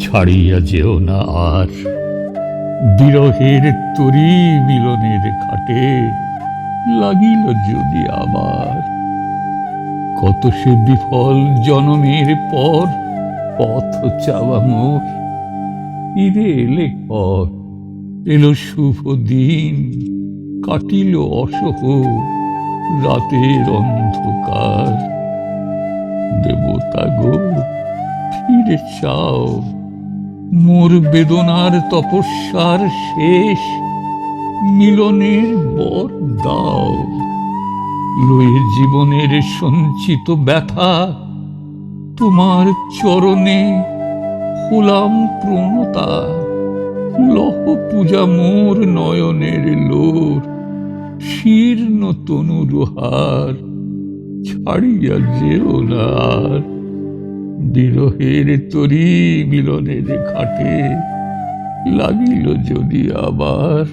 ছাড়িয়া যেও না আর। বিরহের তরি মিলনের ঘাটে লাগিল যদি আবার কত সে বিফল জনমের পর পথ চাওয়া ফিরে এলে পর এলো শুভ দিন, কাটিল অসহ রাতের অন্ধকার। দেবতা গো, ফিরে চাও। মোর বেদনার তপস্যার শেষ। মিলনের বর দাও। লয়ে জীবনের সঞ্চিত ব্যথা। তোমার চরণে হলাম প্রণতা। লহ পূজা মোর নয়নের লোর। শীর্ণ তনুরহার ছাড়িয়া যেও না বিরহের তরি মিলনের ঘাটে লাগিল যদি আবার